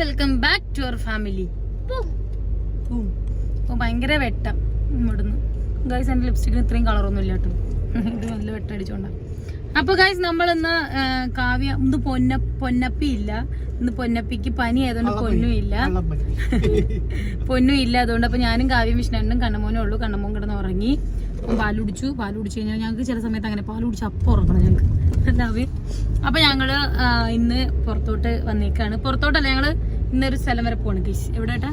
Welcome back to our family അപ്പോൾ ഭയങ്കര വെട്ടം ഇവിടുന്ന്. ഗൈസ് എന്റെ ലിപ്സ്റ്റിക്കിന് ഇത്രയും കളറൊന്നും ഇല്ല കേട്ടോ. ഇത് നല്ല വെട്ടം അടിച്ചോണ്ടാണ് അപ്പോൾ ഗൈസ് നമ്മൾ ഇന്ന് കാവ്യ ഇന്ന് പൊന്ന പൊന്നപ്പി ഇല്ല. ഇന്ന് പൊന്നപ്പിക്ക് പനി ആയതുകൊണ്ട് പൊന്നും ഇല്ല. പൊന്നും ഇല്ല. അതുകൊണ്ട് അപ്പൊ ഞാനും കാവ്യം വിഷ്ണനും കണ്ണമോനും ഉള്ളൂ. കണ്ണമോൻ കിടന്ന് ഉറങ്ങി. അപ്പം പാൽ കുടിച്ചു പാൽ കുടിച്ചു കഴിഞ്ഞാൽ ഞങ്ങൾക്ക് ചില സമയത്ത് അങ്ങനെ പാൽ കുടിച്ച് അപ്പം ഉറങ്ങണം ഞങ്ങൾക്ക്. എല്ലാവേ അപ്പൊ ഞങ്ങൾ ഇന്ന് പുറത്തോട്ട് വന്നേക്കാണ്. പുറത്തോട്ടല്ല ഞങ്ങൾ ഇന്നൊരു സ്ഥലം വരെ പോണ് ഗീസ് എവിടെ ഏട്ടാ?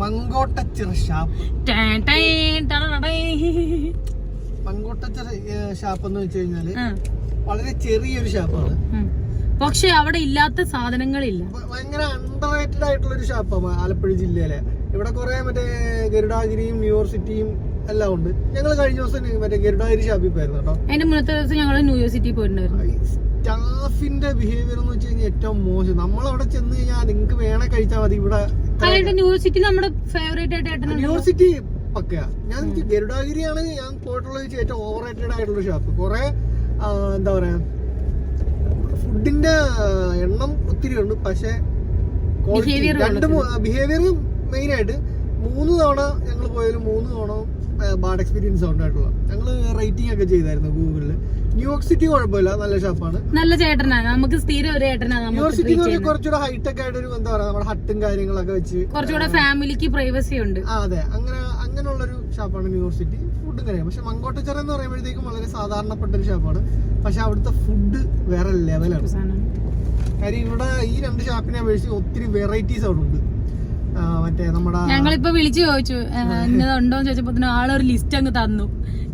മങ്കോട്ടച്ചിറ ഷാപ്പ്. ടേൻ ടേൻ ടടടടേ. മങ്കോട്ടച്ചിറ ഷാപ്പ് എന്ന് വെച്ച് കഴിഞ്ഞാൽ വളരെ ചെറിയൊരു ഷാപ്പാണ്. പക്ഷെ അവിടെ ഇല്ലാത്ത സാധനങ്ങളില്ല. ഭയങ്കര അണ്ടർ റേറ്റഡ് ആയിട്ടുള്ള ഒരു ഷാപ്പാണ് ആലപ്പുഴ ജില്ലയിലെ. ഇവിടെ കുറെ മറ്റേ ഗരുഡാഗിരിയും യൂണിവേഴ്സിറ്റിയും എല്ലാം ഉണ്ട്. ഞങ്ങൾ കഴിഞ്ഞ ദിവസം മറ്റേ ഗരുഡാഗിരി ഷാപ്പിൽ പോയിരുന്നു കേട്ടോ. അതിന്റെ മുന്നത്തെ ദിവസം ഞങ്ങൾ ന്യൂ ഇയർ സിറ്റി പോയിട്ടുണ്ടായിരുന്നു. സ്റ്റാഫിന്റെ ബിഹേവിയർ എന്ന് വെച്ച് കഴിഞ്ഞാൽ ഏറ്റവും മോശം. നമ്മളവിടെ ചെന്ന് കഴിഞ്ഞാൽ നിങ്ങൾക്ക് വേണേ കഴിച്ചാൽ മതി ഇവിടെ. അതായത് സിറ്റി നമ്മുടെ ഫേവറേറ്റ് ആയിട്ട് പക്കയാ. ഞാൻ ഗരുഡാഗിരിയാണ് ഞാൻ പോയിട്ടുള്ള ഏറ്റവും ഓവർ റേറ്റഡ് ആയിട്ടുള്ള ഷാപ്പ് കുറെ എന്താ പറയാ ഫുഡിന്റെ എണ്ണം ഒത്തിരി ഉണ്ട്. പക്ഷെ രണ്ട് ബിഹേവിയർ മെയിൻ ആയിട്ട് മൂന്ന് തവണ ഞങ്ങൾ പോയാലും മൂന്ന് തവണ ബാഡ് എക്സ്പീരിയൻസ് ഉണ്ടായിട്ടുള്ള. ഞങ്ങൾ റേറ്റിംഗ് ഒക്കെ ചെയ്തായിരുന്നു ഗൂഗിളിൽ ന്യൂയോർക്ക് സിറ്റി കുഴപ്പമില്ല നല്ല ഷാപ്പാണ് നല്ല ചേട്ടനാണ് നമുക്ക് സ്ഥിരം ഒരു നമുക്ക് ന്യൂയോർക്ക് സിറ്റി എന്ന് പറഞ്ഞാൽ കുറച്ചുകൂടെ ഹൈടെക് ആയിട്ട് ഒരു എന്താ നമ്മുടെ ഹട്ടും കാര്യങ്ങളൊക്കെ വെച്ച് കുറച്ചുകൂടെ ഫാമിലിക്ക് പ്രൈവസി ഉണ്ട്. ആ അതെ. അങ്ങനെ അങ്ങനെയുള്ളൊരു ഷാപ്പാണ് ന്യൂയോർക്ക് സിറ്റി ഫുഡ് കാര്യം പക്ഷെ മങ്കോട്ടച്ചിറ എന്ന് പറയുമ്പോഴത്തേക്കും വളരെ സാധാരണപ്പെട്ട ഒരു ഷാപ്പാണ് പക്ഷെ അവിടുത്തെ ഫുഡ് വേറെ ലെവലാണ്. കാര്യം ഇവിടെ ഈ രണ്ട് ഷാപ്പിനെ അപേക്ഷിച്ച് ഒത്തിരി വെറൈറ്റീസ് അവിടെ ഉണ്ട്. മറ്റേ നമ്മുടെ ഞങ്ങളിപ്പോ വിളിച്ചു ചോദിച്ചു ഇന്നതുണ്ടോന്ന് ചോദിച്ചപ്പോ ആളൊരു ലിസ്റ്റ് അങ്ങ് തന്നു.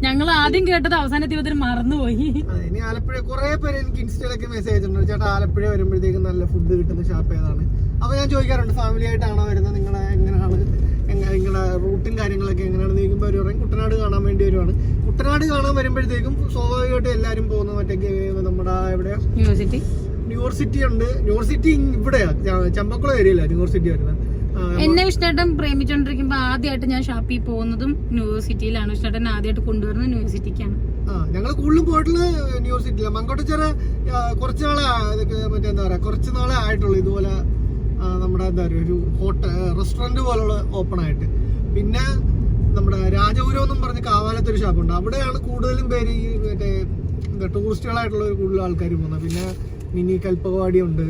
ഞങ്ങൾ ആദ്യം കേട്ടത് അവസാനത്തിന് മറന്നുപോയി. അതെ, ഇനി ആലപ്പുഴ കുറെ പേര് എനിക്ക് ഇൻസ്റ്റയിലൊക്കെ മെസ്സേജ് ഉണ്ട്. ചേട്ടാ ആലപ്പുഴ വരുമ്പോഴത്തേക്കും നല്ല ഫുഡ് കിട്ടുന്ന ഷാപ്പ് ഏതാണ്? അപ്പൊ ഞാൻ ചോദിക്കാറുണ്ട് ഫാമിലി ആയിട്ടാണോ വരുന്നത്? നിങ്ങളെ എങ്ങനെയാണ്? എങ്ങനെ നിങ്ങളുടെ റൂട്ടും കാര്യങ്ങളൊക്കെ എങ്ങനെയാണെന്ന് ചോദിക്കുമ്പോൾ അവർ പറയും കുട്ടനാട് കാണാൻ വേണ്ടി വരുവാണ്. കുട്ടനാട് കാണാൻ വരുമ്പോഴത്തേക്കും സ്വാഭാവികമായിട്ട് എല്ലാവരും പോകുന്നത് മറ്റേ നമ്മുടെ എവിടെയാ? യൂണിവേഴ്സിറ്റി യൂണിവേഴ്സിറ്റി ഉണ്ട്. യൂണിവേഴ്സിറ്റി ഇവിടെയാ. ചമ്പക്കുളം ഏരിയയിലാണ് യൂണിവേഴ്സിറ്റി വരുന്നത്. എന്നെ വിഷ്ണേട്ടൻ പ്രേമിച്ചോണ്ടിരിക്കുമ്പോ ആദ്യമായിട്ട് ഞാൻ ഷാപ്പിൽ പോകുന്നതും യൂണിവേഴ്സിറ്റിയിലാണ് വിഷ്ണേട്ടൻ ആദ്യമായിട്ട് കൊണ്ടുവരുന്നത് യൂണിവേഴ്സിറ്റിക്കാണ് ഞങ്ങൾ കൂടുതലും പോയിട്ടുള്ളത് യൂണിവേഴ്സിറ്റിയില്ല മങ്കോട്ട് ചെറിയ കുറച്ച് നാളെ മറ്റേ എന്താ പറയാ കുറച്ച് നാളെ ആയിട്ടുള്ളൂ ഇതുപോലെ നമ്മുടെ എന്താ പറയുക ഒരു ഹോട്ടൽ റെസ്റ്റോറന്റ് പോലുള്ള ഓപ്പൺ ആയിട്ട്. പിന്നെ നമ്മുടെ രാജപുരം എന്നും പറഞ്ഞ് കാവാലത്തൊരു ഷാപ്പുണ്ട് അവിടെയാണ് കൂടുതലും പേര് ഈ മറ്റേ എന്താ ടൂറിസ്റ്റുകളായിട്ടുള്ള കൂടുതൽ ആൾക്കാർ പോകുന്നത്. പിന്നെ മിനി കൽപ്പകവാടി ഉണ്ട്.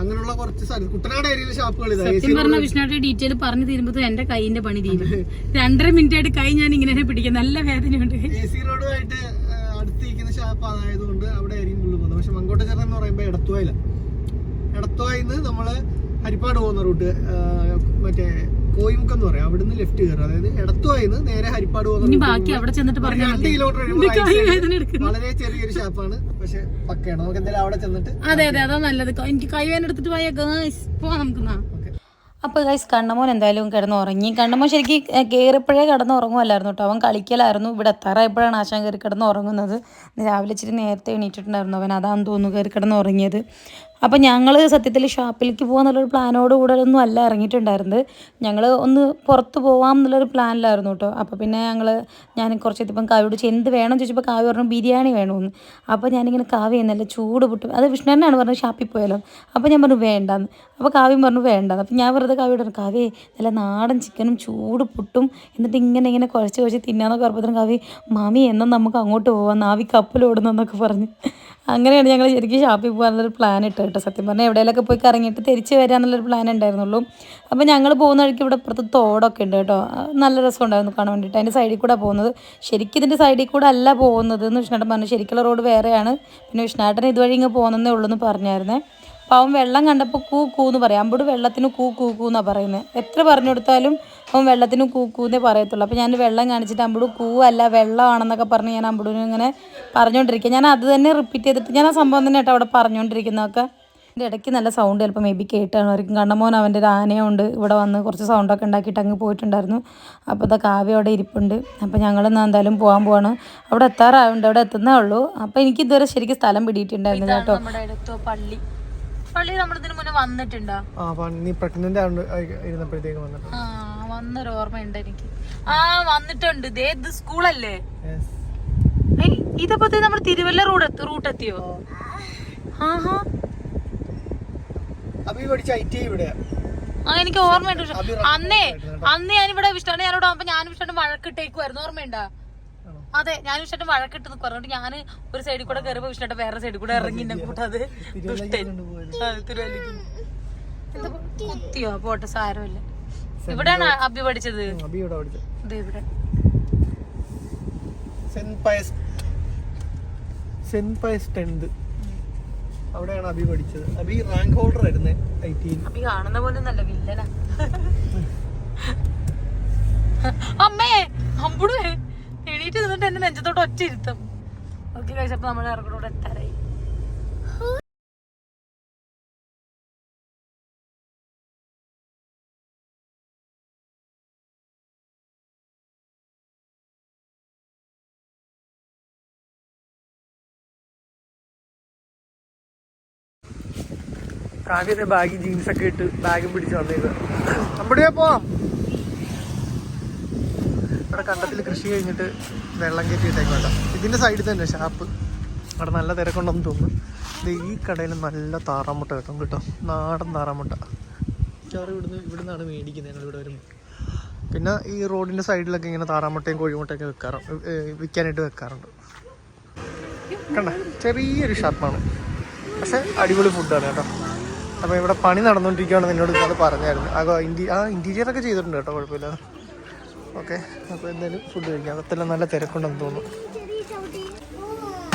അങ്ങനെയുള്ള കുറച്ച് സ്ഥലം കുട്ടനാട് ഏരിയയിലെ ഷാപ്പുകൾ സത്യം പറഞ്ഞ വിഷ്ണുവിന്റെ ഡീറ്റെയിൽ പറഞ്ഞു തീരുമ്പോ എന്റെ കൈയിന്റെ പണി തീരും. രണ്ടര മിനിറ്റ് ആയിട്ട് കൈ ഞാൻ ഇങ്ങനെ പിടിക്കും നല്ല വേദനയുണ്ട്. എ സി റോഡുമായിട്ട് അടുത്തിരിക്കുന്ന ഷാപ്പ് ആയതുകൊണ്ട് അവിടെ ആയിരിക്കും പോകുന്നത് പക്ഷെ മങ്കോട്ടച്ചിറ എന്ന് പറയുമ്പോൾ എടത്തുവായില്ല എടത്തുവായിന്ന് നമ്മൾ ഹരിപ്പാട് പോകുന്ന റൂട്ട് മറ്റേ കോയിമുക്കം എന്ന് പറയാം. അവിടുന്ന് ലെഫ്റ്റ് കയറുക അതായത് എടത്തുവായിന്ന് നേരെ ഹരിപ്പാട് പോകുന്ന ബാക്കി അവിടെ ചെന്നിട്ട് രണ്ട് കിലോമീറ്റർ എടുക്കുന്നു. വളരെ ചെറിയൊരു ഷാപ്പാണ് പക്ഷെ പക്കയാണ്. നമുക്ക് എന്തായാലും അവിടെ ചെന്നിട്ട് അതെ അതെ. അതാ നല്ലത്. എനിക്ക് കൈവേന എടുത്തിട്ട് പോയാ ഗൈസ് പോവാം നമുക്ക്. അപ്പോൾ ഗൈസ് കണ്ണമോൻ എന്തായാലും കിടന്ന് ഉറങ്ങി കണ്ണമോൻ ശരിക്കും കയറിപ്പോഴേ കിടന്ന് ഉറങ്ങുമല്ലായിരുന്നു കേട്ടോ അവൻ കളിക്കലായിരുന്നു. ഇവിടെ എത്താറായപ്പോഴാണ് ആശാൻ കയറി കിടന്ന് ഉറങ്ങുന്നത് രാവിലെ ഇച്ചിരി നേരത്തെ എണീറ്റിട്ടുണ്ടായിരുന്നു അവൻ. അതാണെന്ന് തോന്നുന്നു കയറി കിടന്ന് ഉറങ്ങിയത് അപ്പോൾ ഞങ്ങൾ സത്യത്തിൽ ഷാപ്പിലേക്ക് പോകാന്നുള്ളൊരു പ്ലാനോട് കൂടെ ഒന്നും അല്ല ഇറങ്ങിയിട്ടുണ്ടായിരുന്നത്. ഞങ്ങൾ ഒന്ന് പുറത്ത് പോവാം എന്നുള്ളൊരു പ്ലാനിലായിരുന്നു കേട്ടോ അപ്പോൾ പിന്നെ ഞങ്ങൾ ഞാൻ കുറച്ച് എത്തിയപ്പം കാവ്യോട് ചോദിച്ചു എന്ത് വേണം ചോദിച്ചപ്പോൾ കാവ്യ പറഞ്ഞു ബിരിയാണി വേണമെന്ന് അപ്പോൾ ഞാനിങ്ങനെ കാവ്യ എന്നല്ല ചൂട് പൊട്ടും അത് വിഷ്ണുവിനാണ് പറഞ്ഞത് ഷാപ്പിൽ പോയാലോ. അപ്പോൾ ഞാൻ പറഞ്ഞു വേണ്ടാന്ന്. അപ്പോൾ കാവ്യം പറഞ്ഞു വേണ്ടാന്ന്. അപ്പോൾ ഞാൻ വെറുതെ കാവ്യോട് പറഞ്ഞു കാവ്യേ നല്ല നാടൻ ചിക്കനും ചൂട് പൊട്ടും എന്നിട്ട് ഇങ്ങനെ ഇങ്ങനെ കുഴച്ച് കുഴച്ച് തിന്നാന്നൊക്കെ പറഞ്ഞപ്പോൾ കാവ്യ മാമി എന്നാൽ നമുക്ക് അങ്ങോട്ട് പോവാം നാവി കപ്പലോടുന്നെന്നൊക്കെ പറഞ്ഞ്. അങ്ങനെയാണ് ഞങ്ങൾ ശരിക്കും ഷാപ്പിൽ പോകാനുള്ളൊരു പ്ലാൻ ഇട്ട് കേട്ടോ സത്യം പറഞ്ഞാൽ എവിടെയെങ്കിലൊക്കെ പോയി കറങ്ങിയിട്ട് തിരിച്ച് വരാന്നുള്ളൊരു പ്ലാൻ ഉണ്ടായിരുന്നുള്ളൂ അപ്പോൾ ഞങ്ങൾ പോകുന്ന വഴിക്ക് ഇവിടെ ഇപ്പുറത്ത് തോടൊക്കെ ഉണ്ട് കേട്ടോ നല്ല രസമുണ്ടായിരുന്നു കാണാൻ വേണ്ടിയിട്ട് അതിന്റെ സൈഡിൽ കൂടെ പോകുന്നത്. ശരിക്കും ഇതിന്റെ സൈഡിൽ കൂടെ അല്ല പോകുന്നത് എന്ന് വിഷ്ണേട്ടൻ പറഞ്ഞു. ശരിക്കുള്ള റോഡ് വേറെയാണ്. പിന്നെ വിഷ്ണുട്ടൻ ഇതുവഴി ഇങ്ങ് പോകുന്നതേ ഉള്ളൂ എന്ന് പറഞ്ഞായിരുന്നേ. അപ്പോൾ അവൻ വെള്ളം കണ്ടപ്പോൾ കൂ കൂന്ന് പറയാം. അമ്പോട് വെള്ളത്തിന് കൂ കൂ കൂ എന്നാണ് പറയുന്നത് എത്ര പറഞ്ഞു കൊടുത്താലും അവൻ വെള്ളത്തിന് കൂക്കൂന്നേ കൂന്നേ പറയത്തുള്ളൂ. അപ്പോൾ ഞാൻ വെള്ളം കാണിച്ചിട്ട് അമ്പുട് കൂ അല്ല വെള്ളമാണെന്നൊക്കെ പറഞ്ഞ് ഞാൻ അമ്പുടിന് ഇങ്ങനെ പറഞ്ഞുകൊണ്ടിരിക്കുക ഞാൻ അത് തന്നെ റിപ്പീറ്റ് ചെയ്തിട്ട് ഞാൻ ആ സംഭവം തന്നെ കേട്ടോ അവിടെ പറഞ്ഞുകൊണ്ടിരിക്കുന്നതൊക്കെ എന്റെ ഇടയ്ക്ക് നല്ല സൗണ്ട് ചിലപ്പോൾ മേ ബി കേട്ടാണായിരിക്കും. കണ്ണമോൻ അവന്റെ ഒരു ആനയുണ്ട്. ഇവിടെ വന്ന് കുറച്ച് സൗണ്ടൊക്കെ ഉണ്ടാക്കിയിട്ട് അങ്ങ് പോയിട്ടുണ്ടായിരുന്നു. അപ്പോൾ ഇതാ കാവ്യ അവിടെ ഇരിപ്പുണ്ട്. അപ്പോൾ ഞങ്ങൾ എന്തായാലും പോകാൻ പോവാണ്. അവിടെ എത്താറാവുണ്ട്. അവിടെ എത്തുന്നേ ഉള്ളൂ. അപ്പോൾ എനിക്ക് ഇതുവരെ ശരിക്കും സ്ഥലം പിടിയിട്ടുണ്ടായിരുന്നു കേട്ടോ. നമ്മുടെ അടുത്തോ പള്ളി. പള്ളി നമ്മൾ ഇതിന് മുന്നേ വന്നിട്ടുണ്ടോ? ആ പള്ളി നീ പ്രഗ്നന്റ് ഇരുന്നപ്പോഴത്തേക്ക് വന്നിട്ട് ആ വന്നൊരു ഓർമ്മയുണ്ട് എനിക്ക്. ആ വന്നിട്ടുണ്ട്. ദേ ഇത് സ്കൂളല്ലേ? ഇതപ്പോ നമ്മൾ നമ്മുടെ തിരുവല്ല റൂട്ട് റൂട്ട് എത്തിയോ? ആഹാ. ഇവിടെ ആ എനിക്ക് ഓർമ്മയുണ്ട്. അന്നേ അന്ന് ഞാനിവിടെ വിഷ്ണു ഞാനോട് ആവുമ്പോ ഞാനും വിഷ്ണു വഴക്കിട്ടേക്കുമായിരുന്നു ഓർമ്മയുണ്ടാ? അതെ ഞാൻ വിഷ്ണു വഴക്കിട്ട് പറഞ്ഞിട്ട് ഞാൻ ഒരു സൈഡിൽ കൂടെ കയറിയപ്പോ വിഷ്ണുന്റെ വേറെ സൈഡിൽ കൂടെ ഇറങ്ങി എന്നെ കൂട്ടാതെ ദുഷ്ടൻ. കുത്തിയോ? പോട്ടെ സാരമില്ല. ഇവിടെയാണ് പഠിച്ചത്? ഇവിടെ പഠിച്ചത്. ഇവിടെ. Saint Pius Saint Pius tenth. അവിടെയാണ് അബി പഠിച്ചത്. അബി റാങ്ക് ഹോൾഡർ ആയിരുന്നേ ഐ ടി കാണുന്ന പോലെ നല്ല വില്ലനാ. അമ്മേ അമ്പുടേ എണീറ്റ് നിന്നിട്ട് എന്നെ നെഞ്ചത്തോട്ട് ഒറ്റ ഇരുത്തം ഓക്കെ കഴിച്ചപ്പോ നമ്മൾ ഇറങ്ങോട്ട് എത്താറായി കാവ്യത്തെ ബാഗ് ജീൻസ് ഒക്കെ ഇട്ട് ബാഗും പിടിച്ച് വന്നേത് നമ്മുടെ പോവാം. ഇവിടെ കണ്ടത്തിൽ കൃഷി കഴിഞ്ഞിട്ട് വെള്ളം കയറ്റിയിട്ടേക്ക് വേണ്ട ഇതിന്റെ സൈഡിൽ തന്നെ ഷാപ്പ് അവിടെ നല്ല തിരക്കുണ്ടെന്ന് തോന്നുന്നു. ഈ കടയിൽ നല്ല താറാമുട്ട കിട്ടും കേട്ടോ. നാടൻ താറാമുട്ട. മിക്കവാറും ഇവിടുന്ന് ഇവിടുന്നാണ് മേടിക്കുന്നത് ഞങ്ങൾ ഇവിടെ വരുമ്പോൾ പിന്നെ ഈ റോഡിന്റെ സൈഡിലൊക്കെ ഇങ്ങനെ താറാമുട്ടയും കോഴിമുട്ടയൊക്കെ വെക്കാറുണ്ട് വിൽക്കാനായിട്ട് വെക്കാറുണ്ട്. കണ്ട? ചെറിയൊരു ഷാപ്പാണ് പക്ഷെ അടിപൊളി ഫുഡാണ് കേട്ടോ. അപ്പോൾ ഇവിടെ പണി നടന്നുകൊണ്ടിരിക്കുകയാണ് എന്നോട് ഇന്നലെ പറഞ്ഞായിരുന്നു. ആ ഇന്റി ആ ഇന്റീരിയർ ഒക്കെ ചെയ്തിട്ടുണ്ട് കേട്ടോ കുഴപ്പമില്ല. ഓക്കെ അപ്പോൾ എന്തായാലും ഫുഡ് കഴിക്കാം. അതെല്ലാം നല്ല തിരക്കുണ്ടെന്ന് തോന്നുന്നു.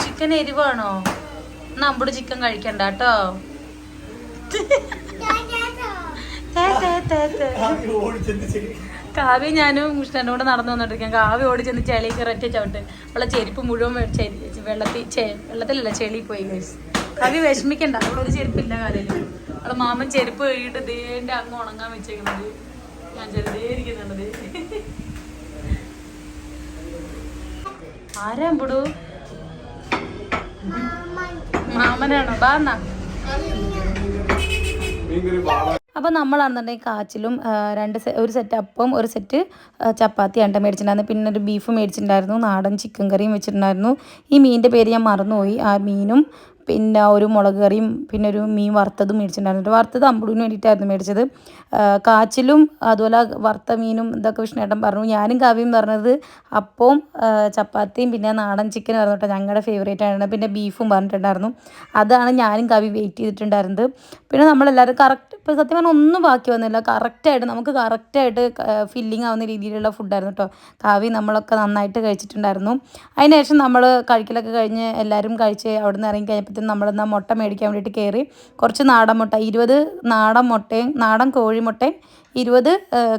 ചിക്കൻ എരിവാണോ? നമ്മുടെ ചിക്കൻ കഴിക്കണ്ട കേട്ടോ. കാവ്യ ഞാനും കൃഷ്ണന്റെ കൂടെ നടന്നു വന്നോണ്ടിരിക്കാം കാവ്യ ഓടി ചെന്ന് ചെളി കയററ്റ ചവിട്ട്. അവളെ ചെരുപ്പ് മുഴുവൻ വെള്ളത്തിൽ വെള്ളത്തിലല്ല ചെളി പോയി. കാവ്യ വിഷമിക്കണ്ട. അവിടെ ഒരു ചെരുപ്പില്ല കാലിൽ അവളെ മാമൻ ചെരുപ്പ് കഴുകിയിട്ട് ദേന്റെ അങ്ങ് ഉണങ്ങാൻ വെച്ചേക്കുന്നത്. ഞാൻ ചെറുതേ ഇരിക്കുന്നുണ്ട് ആരാ അമ്പുടു മാമനാണോ? ബാ എന്നാ. അപ്പോൾ നമ്മളാണെന്നുണ്ടെങ്കിൽ കാച്ചിലും രണ്ട് ഒരു സെറ്റ് അപ്പം ഒരു സെറ്റ് ചപ്പാത്തി അണ്ട മേടിച്ചിട്ടുണ്ടായിരുന്നു. പിന്നെ ഒരു ബീഫ് മേടിച്ചിട്ടുണ്ടായിരുന്നു. നാടൻ ചിക്കൻ കറിയും വെച്ചിട്ടുണ്ടായിരുന്നു. ഈ മീനിന്റെ പേര് ഞാൻ മറന്നുപോയി. ആ മീനും പിന്നെ ഒരു മുളക് കറിയും പിന്നെ ഒരു മീൻ വറുത്തതും മേടിച്ചിട്ടുണ്ടായിരുന്നു. വറുത്തത് അമ്പുടിന് വേണ്ടിയിട്ടായിരുന്നു മേടിച്ചത്. കാച്ചിലും അതുപോലെ വറുത്ത മീനും ഇതൊക്കെ വിഷ്ണേട്ടൻ പറഞ്ഞു. ഞാനും കാവ്യം പറഞ്ഞത് അപ്പവും ചപ്പാത്തിയും പിന്നെ നാടൻ ചിക്കൻ പറഞ്ഞു കേട്ടോ ഞങ്ങളുടെ ഫേവറേറ്റ് ആണ് പിന്നെ ബീഫും പറഞ്ഞിട്ടുണ്ടായിരുന്നു. അതാണ് ഞാനും കവി വെയിറ്റ് ചെയ്തിട്ടുണ്ടായിരുന്നത്. പിന്നെ നമ്മളെല്ലാവരും കറക്റ്റ് ഇപ്പോൾ സത്യം പറഞ്ഞാൽ ഒന്നും ബാക്കി വന്നില്ല. കറക്റ്റായിട്ട് നമുക്ക് കറക്റ്റായിട്ട് ഫില്ലിംഗ് ആവുന്ന രീതിയിലുള്ള ഫുഡായിരുന്നു കേട്ടോ. കാവി നമ്മളൊക്കെ നന്നായിട്ട് കഴിച്ചിട്ടുണ്ടായിരുന്നു. അതിനുശേഷം നമ്മൾ കഴിക്കലൊക്കെ കഴിഞ്ഞ് എല്ലാവരും കഴിച്ച് അവിടെ നിന്ന് ഇറങ്ങി കഴിഞ്ഞപ്പോഴത്തേക്കും നമ്മളെന്നാൽ മുട്ട മേടിക്കാൻ വേണ്ടിയിട്ട് കയറി. കുറച്ച് നാടൻ മുട്ട ഇരുപത് നാടൻ മുട്ടയും നാടൻ കോഴിമുട്ടയും ഇരുപത്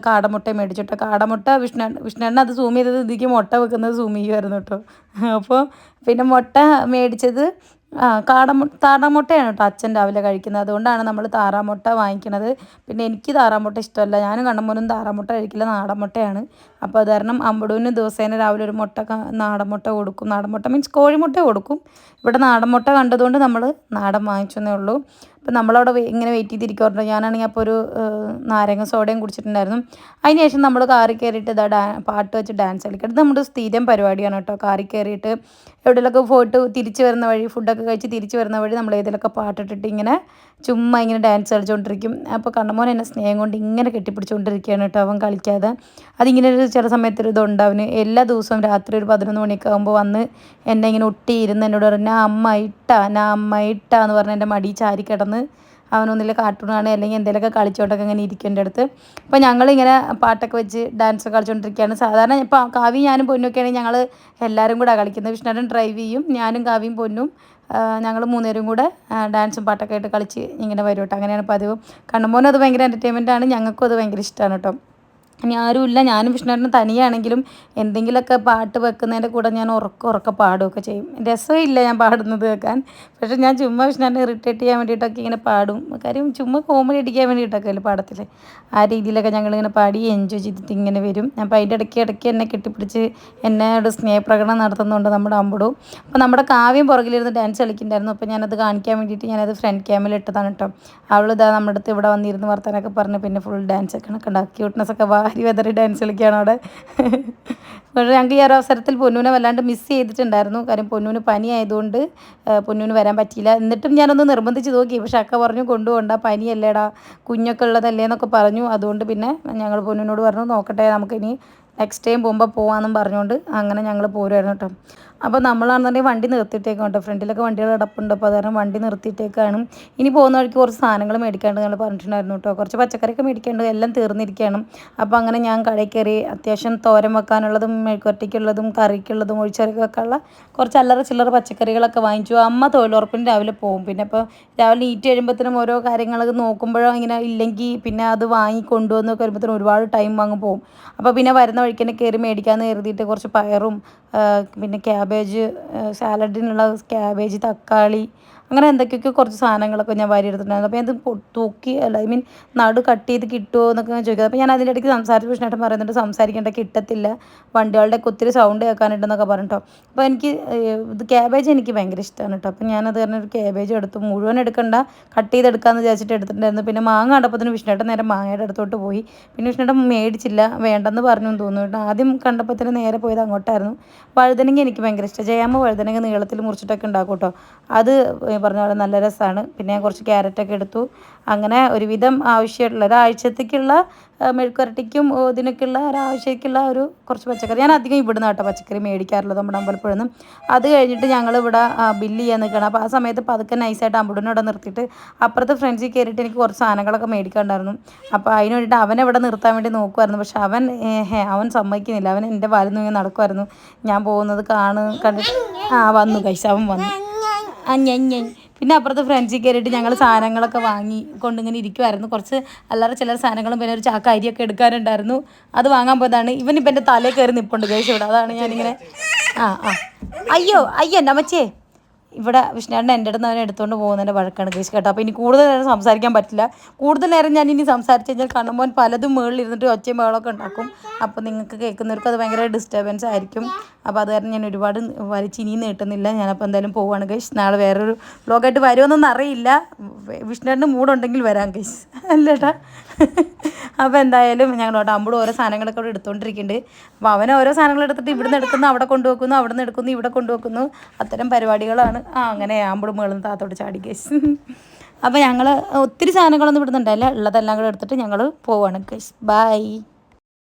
കാടമുട്ടയും മേടിച്ചു കേട്ടോ കാടമുട്ട വിഷ്ണു വിഷ്ണുണ്ണ അത് സൂം ചെയ്തത് ഇതിക്ക് മുട്ട വെക്കുന്നത് സൂം ചെയ്യുമായിരുന്നു കേട്ടോ. അപ്പോൾ പിന്നെ മുട്ട മേടിച്ചത് ആ കാടമു താറാമുട്ടയാണ് കേട്ടോ അച്ഛൻ രാവിലെ കഴിക്കുന്നത്. അതുകൊണ്ടാണ് നമ്മൾ താറാമുട്ട വാങ്ങിക്കുന്നത്. പിന്നെ എനിക്ക് താറാമുട്ട ഇഷ്ടമല്ല. ഞാനും കണ്ണമ്മോനും താറാമുട്ട കഴിക്കില്ല. നാടൻ മുട്ടയാണ് അപ്പോൾ അത് കാരണം അമ്പടൂന് ദിവസേന രാവിലെ ഒരു മുട്ട നാടൻ മുട്ട കൊടുക്കും. നാടൻ മുട്ട മീൻസ് കോഴിമുട്ട കൊടുക്കും. ഇവിടെ നാടൻ മുട്ട കണ്ടതുകൊണ്ട് നമ്മൾ നാടൻ വാങ്ങിച്ചെന്നേ ഉള്ളൂ. അപ്പോൾ നമ്മളവിടെ ഇങ്ങനെ വെയിറ്റ് ചെയ്തിരിക്കുമായിരുന്നു ഞാനാണെങ്കിൽ അപ്പോൾ ഒരു നാരങ്ങ സോഡയും കുടിച്ചിട്ടുണ്ടായിരുന്നു. അതിന് ശേഷം നമ്മൾ കാറി കയറിയിട്ട് ഇതാ ഡാ പാട്ട് വെച്ച് ഡാൻസ് കളിക്കുക ഇത് നമ്മുടെ സ്ഥിരം പരിപാടിയാണ് കേട്ടോ. കാറിൽ കയറിയിട്ട് എവിടെയെങ്കിലൊക്കെ പോയിട്ട് തിരിച്ച് വരുന്ന വഴി ഫുഡൊക്കെ കഴിച്ച് തിരിച്ചു വരുന്ന വഴി നമ്മൾ ഏതിലൊക്കെ പാട്ടിട്ടിട്ട് ഇങ്ങനെ ചുമ്മാ ഇങ്ങനെ ഡാൻസ് കളിച്ചുകൊണ്ടിരിക്കും അപ്പോൾ കണ്ണമോൻ എന്നെ സ്നേഹം കൊണ്ട് ഇങ്ങനെ കെട്ടിപ്പിടിച്ചുകൊണ്ടിരിക്കുകയാണ് കേട്ടോ അവൻ കളിക്കാതെ. അതിങ്ങനെ ഒരു ചില സമയത്ത് ഒരു ഇതുണ്ട്. എല്ലാ ദിവസവും രാത്രി ഒരു പതിനൊന്ന് മണിയൊക്കെ ആകുമ്പോൾ വന്ന് എന്നെ ഇങ്ങനെ ഒട്ടിയിരുന്ന് എന്നോട് പറഞ്ഞു "നാ അമ്മ ഇട്ടാ നാ അമ്മ ഇട്ടാ എന്ന് പറഞ്ഞ് എന്റെ മടി ചാരി കിടന്ന് അവനൊന്നില്ല കാർട്ടൂണാണ് കാണുക അല്ലെങ്കിൽ എന്തെങ്കിലുമൊക്കെ കളിച്ചോണ്ടൊക്കെ ഇങ്ങനെ ഇരിക്കേണ്ട അടുത്ത്. അപ്പോൾ ഞങ്ങളിങ്ങനെ പാട്ടൊക്കെ വെച്ച് ഡാൻസ് കളിച്ചുകൊണ്ടിരിക്കുകയാണ് സാധാരണ ഇപ്പോൾ കാവ്യം ഞാനും പൊന്നൊക്കെ ആണെങ്കിൽ ഞങ്ങൾ എല്ലാവരും കൂടെ കളിക്കുന്നത്. വിഷ്ണുടൻ ഡ്രൈവ് ചെയ്യും ഞാനും കാവ്യം പൊന്നും ഞങ്ങൾ മൂന്നുപേരും കൂടെ ഡാൻസും പാട്ടൊക്കെ ആയിട്ട് കളിച്ച് ഇങ്ങനെ വരും കേട്ടോ. അങ്ങനെയാണ് പതിവ്. കണ്ണുമോനും അത് ഭയങ്കര എന്റർടൈൻമെന്റ് ആണ്. ഞങ്ങൾക്കും അത് ഭയങ്കര ഇഷ്ടമാണ് കേട്ടോ. ഇനി ആരുമില്ല. ഞാനും വിഷ്ണുവേട്ടനും തനിയാണെങ്കിലും എന്തെങ്കിലുമൊക്കെ പാട്ട് വെക്കുന്നതിന്റെ കൂടെ ഞാൻ ഉറക്ക ഉറക്ക പാടുകയൊക്കെ ചെയ്യും. രസമില്ല ഞാൻ പാടുന്നത് കേൾക്കാൻ. പക്ഷേ ഞാൻ ചുമ്മാ വിഷ്ണുവിനെ ഇറിറ്റേറ്റ് ചെയ്യാൻ വേണ്ടിയിട്ടൊക്കെ ഇങ്ങനെ പാടും. കാര്യം ചുമ്മാ കോമഡി അടിക്കാൻ വേണ്ടിയിട്ടൊക്കെ അല്ലേ പാടത്തിൽ ആ രീതിയിലൊക്കെ ഞങ്ങളിങ്ങനെ പാടി എൻജോയ് ചെയ്തിട്ട് ഇങ്ങനെ വരും. അപ്പോൾ അതിന്റെ ഇടയ്ക്ക് ഇടയ്ക്ക് എന്നെ കെട്ടിപ്പിടിച്ച് എന്നോട് സ്നേഹപ്രകടനം നടത്തുന്നുണ്ട് നമ്മുടെ അമ്പടും. അപ്പോൾ നമ്മുടെ കാവ്യം പുറകിലിരുന്ന് ഡാൻസ് കളിക്കുന്നുണ്ടായിരുന്നു. അപ്പോൾ ഞാനത് കാണിക്കാൻ വേണ്ടിയിട്ട് ഞാനത് ഫ്രണ്ട് ക്യാമിൽ ഇട്ടതാണ് കേട്ടോ. അവളിതാ നമ്മുടെ അടുത്ത് ഇവിടെ വന്നിരുന്ന് വർത്തനൊക്കെ പറഞ്ഞ് പിന്നെ ഫുൾ ഡാൻസ് ഒക്കെ ഉണ്ടാക്കി ക്യൂട്ട്നെസ് ഒക്കെ വാരി വെതറി ഡാൻസ് കളിക്കുകയാണ് അവിടെ. പക്ഷേ ഞങ്ങൾക്ക് ഈ ഒരു അവസരത്തിൽ പൊന്നൂനെ വല്ലാണ്ട് മിസ് ചെയ്തിട്ടുണ്ടായിരുന്നു. കാര്യം പൊന്നൂന് പനി ആയതുകൊണ്ട് പൊന്നൂന് വരാൻ പറ്റിയില്ല. എന്നിട്ടും ഞാനൊന്ന് നിർബന്ധിച്ച് നോക്കി. പക്ഷെ അക്ക പറഞ്ഞു കൊണ്ടുപോകണ്ട പനിയല്ലേടാ കുഞ്ഞൊക്കെ ഉള്ളതല്ലേ എന്നൊക്കെ പറഞ്ഞു. അതുകൊണ്ട് പിന്നെ ഞങ്ങൾ പൊന്നൂനോട് പറഞ്ഞു നോക്കട്ടെ നമുക്കിനി നെക്സ്റ്റ് ടൈം പോകുമ്പോൾ പോകാമെന്നും പറഞ്ഞുകൊണ്ട് അങ്ങനെ ഞങ്ങൾ പോരുമായിരുന്നു കേട്ടോ. അപ്പോൾ നമ്മളാണെന്നുണ്ടെങ്കിൽ വണ്ടി നിർത്തിയിട്ടേക്കും കേട്ടോ. ഫ്രണ്ടിലൊക്കെ വണ്ടികൾ കിടപ്പുണ്ട്. അപ്പോൾ അത് കാരണം വണ്ടി നിർത്തിയിട്ടേക്കാണ്. ഇനി പോകുന്ന വഴിക്ക് കുറച്ച് സാധനങ്ങൾ മേടിക്കാണ്ട് ഞങ്ങൾ പറഞ്ഞിട്ടുണ്ടായിരുന്നു കേട്ടോ. കുറച്ച് പച്ചക്കറിയൊക്കെ മേടിക്കാണ്ട് എല്ലാം തീർന്നിരിക്കുകയാണ്. അപ്പോൾ അങ്ങനെ ഞാൻ കടയിൽ കയറി അത്യാവശ്യം തോരൻ വെക്കാനുള്ളതും മെഴുക്കുവരട്ടിക്കുള്ളതും കറിക്കുള്ളതും ഒഴിച്ചറിക്ക് വെക്കാനുള്ള കുറച്ച് അല്ലറ ചില്ലറ പച്ചക്കറികളൊക്കെ വാങ്ങിച്ചു. അമ്മ തൊഴിലുറപ്പിന് രാവിലെ പോകും. പിന്നെ അപ്പോൾ രാവിലെ നീറ്റ് കഴിയുമ്പോഴത്തേനും ഓരോ കാര്യങ്ങളൊക്കെ നോക്കുമ്പോഴോ ഇങ്ങനെ ഇല്ലെങ്കിൽ പിന്നെ അത് വാങ്ങി കൊണ്ടുവന്നൊക്കെ വരുമ്പോഴത്തേനും ഒരുപാട് ടൈം വാങ്ങും പോകും. അപ്പോൾ പിന്നെ വരുന്ന വഴിക്ക് തന്നെ കയറി മേടിക്കാമെന്ന് കരുതിയിട്ട് കുറച്ച് പയറും പിന്നെ ക്യാബേജ് സാലഡിനുള്ള ക്യാബേജ് തക്കാളി അങ്ങനെ എന്തൊക്കെയൊക്കെ കുറച്ച് സാധനങ്ങളൊക്കെ ഞാൻ വാരി എടുത്തിട്ടുണ്ടായിരുന്നു അപ്പോൾ ഞാൻ തൂക്കി അല്ല ഐ മീൻ നടു കട്ട് ചെയ്ത് കിട്ടുമോ എന്നൊക്കെ ഞാൻ ചോദിക്കുന്നത് അപ്പോൾ ഞാൻ അതിന്റെ ഇടയ്ക്ക് സംസാരിച്ച പ്രശ്നമായിട്ട് പറയുന്നുണ്ട് സംസാരിക്കേണ്ട കിട്ടത്തില്ല. വണ്ടികളുടെയൊക്കെ ഒത്തിരി സൗണ്ട് കേൾക്കാനുണ്ടെന്നൊക്കെ പറഞ്ഞിട്ടോ. അപ്പോൾ എനിക്ക് ഇത് ക്യാബേജ് എനിക്ക് ഭയങ്കര ഇഷ്ടമാണ് കേട്ടോ അപ്പോൾ ഞാനത് കാരണം ഒരു ക്യാബേജ് എടുത്തു മുഴുവൻ എടുക്കണ്ട കട്ട് ചെയ്തെടുക്കാമെന്ന് വിചാരിച്ചിട്ട് എടുത്തിട്ടുണ്ടായിരുന്നു. പിന്നെ മാങ്ങ കണ്ടപ്പോൾ തന്നെ വിഷ്ണുട്ടൻ നേരെ മാങ്ങയുടെ അടുത്തോട്ട് പോയി. പിന്നെ വിഷ്ണുട്ടൻ മേടിച്ചില്ല വേണ്ടെന്ന് പറഞ്ഞു തോന്നുന്നു കേട്ടോ. ആദ്യം കണ്ടപ്പോൾ തന്നെ നേരെ പോയത് അങ്ങോട്ടായിരുന്നു. വഴുതനങ്ങ എനിക്ക് ഭയങ്കര ഇഷ്ടം. ജയാമ്മ വഴുതനങ്ങ നീളത്തിൽ മുറിച്ചിട്ടൊക്കെ ഉണ്ടാക്കും കേട്ടോ അത് ഈ പറഞ്ഞ പോലെ നല്ല രസമാണ്. പിന്നെ കുറച്ച് ക്യാരറ്റൊക്കെ എടുത്തു. അങ്ങനെ ഒരുവിധം ആവശ്യമായിട്ടുള്ള ഒരാഴ്ചത്തേക്കുള്ള മെഴുക്കുരട്ടിക്കും ഇതിനൊക്കെയുള്ള ഒരാവശ്യത്തേക്കുള്ള ഒരു കുറച്ച് പച്ചക്കറി. ഞാൻ അധികം ഇവിടുന്ന് കേട്ടോ പച്ചക്കറി മേടിക്കാറുള്ളത് നമ്മുടെ അമ്പലപ്പുഴ നിന്ന് അത് കഴിഞ്ഞിട്ട് ഞങ്ങൾ ഇവിടെ ബില്ല് ചെയ്യാൻ നിൽക്കണം അപ്പോൾ ആ സമയത്ത് പതുക്കെ നൈസായിട്ട് അമ്പുടനെ ഇവിടെ നിർത്തിയിട്ട് അപ്പുറത്ത് ഫ്രണ്ട്സിൽ കയറിയിട്ട് എനിക്ക് കുറച്ച് സാധനങ്ങളൊക്കെ മേടിക്കാണ്ടായിരുന്നു അപ്പോൾ അതിന് വേണ്ടിയിട്ട് അവനെ ഇവിടെ നിർത്താൻ വേണ്ടി നോക്കുമായിരുന്നു പക്ഷെ അവൻ അവൻ സമ്മതിക്കുന്നില്ല. അവൻ എന്റെ വാലിൽ ഇങ്ങനെ നടക്കുമായിരുന്നു ഞാൻ പോകുന്നത് കാണു കണ്ടിട്ട് ആ വന്നു കഴിച്ചു അവൻ വന്നു. ആ പിന്നെ അപ്പുറത്ത് ഫ്രണ്ട്സിൽ കയറിയിട്ട് ഞങ്ങൾ സാധനങ്ങളൊക്കെ വാങ്ങി കൊണ്ടിങ്ങനെ ഇരിക്കുമായിരുന്നു കുറച്ച് അല്ലാതെ ചില സാധനങ്ങളും പിന്നെ ഒരു ചാക്ക അരിയൊക്കെ എടുക്കാനുണ്ടായിരുന്നു. അത് വാങ്ങാൻ പോയതാണ്. ഇവൻ ഇപ്പം എന്റെ തലയിൽ കയറി നിൽപ്പുണ്ട് കഴിച്ചു ഇവിടെ അതാണ് ഞാനിങ്ങനെ ആ ആ. അയ്യോ അയ്യോ എന്റെ അമ്മച്ചേ. ഇവിടെ വിഷ്ണുവേട്ടൻ എന്റെ അടുത്ത് അവനെ എടുത്തുകൊണ്ട് പോകുന്നതിന്റെ വഴക്കാണ് കേസ് കേട്ടോ. അപ്പോൾ ഇനി കൂടുതൽ നേരം സംസാരിക്കാൻ പറ്റില്ല. കൂടുതൽ നേരം ഞാൻ ഇനി സംസാരിച്ച് കഴിഞ്ഞാൽ കണ്ണുമ്പോൾ പലതും മുകളിൽ ഇരുന്നിട്ട് ഒച്ചയും ബഹളമൊക്കെ ഉണ്ടാക്കും. അപ്പോൾ നിങ്ങൾക്ക് കേൾക്കുന്നവർക്ക് അത് ഭയങ്കര ഡിസ്റ്റർബൻസ് ആയിരിക്കും. അപ്പോൾ അത് കാരണം ഞാൻ ഒരുപാട് വലിച്ച് ഇനിയും നീട്ടുന്നില്ല. ഞാനപ്പോൾ എന്തായാലും പോവുകയാണ് കേസ് നാളെ വേറൊരു വ്ലോഗായിട്ട് വരുമെന്നൊന്നും അറിയില്ല. വിഷ്ണുവേട്ടന്റെ മൂടുണ്ടെങ്കിൽ വരാം കേസ് അല്ലേട്ടാ അപ്പോൾ എന്തായാലും ഞങ്ങളോട് അമ്പൂട് ഓരോ സാധനങ്ങളൊക്കെ ഇവിടെ എടുത്തുകൊണ്ടിരിക്കുന്നുണ്ട് അപ്പോൾ അവൻ ഓരോ സാധനങ്ങൾ എടുത്തിട്ട് ഇവിടുന്ന് എടുക്കുന്നു അവിടെ കൊണ്ടുവെക്കുന്നു അവിടെ നിന്ന് എടുക്കുന്നു ഇവിടെ കൊണ്ടുവെക്കുന്നു. അത്തരം പരിപാടികളാണ്. ആ അങ്ങനെ ആമ്പൂട് മുകളിൽ താത്തോട്ട് ചാടി കേസ് അപ്പോൾ ഞങ്ങൾ ഒത്തിരി സാധനങ്ങളൊന്നും ഇവിടുന്ന് ഉള്ളതെല്ലാം കൂടെ എടുത്തിട്ട് ഞങ്ങൾ പോവാണ് കേസ് ബൈ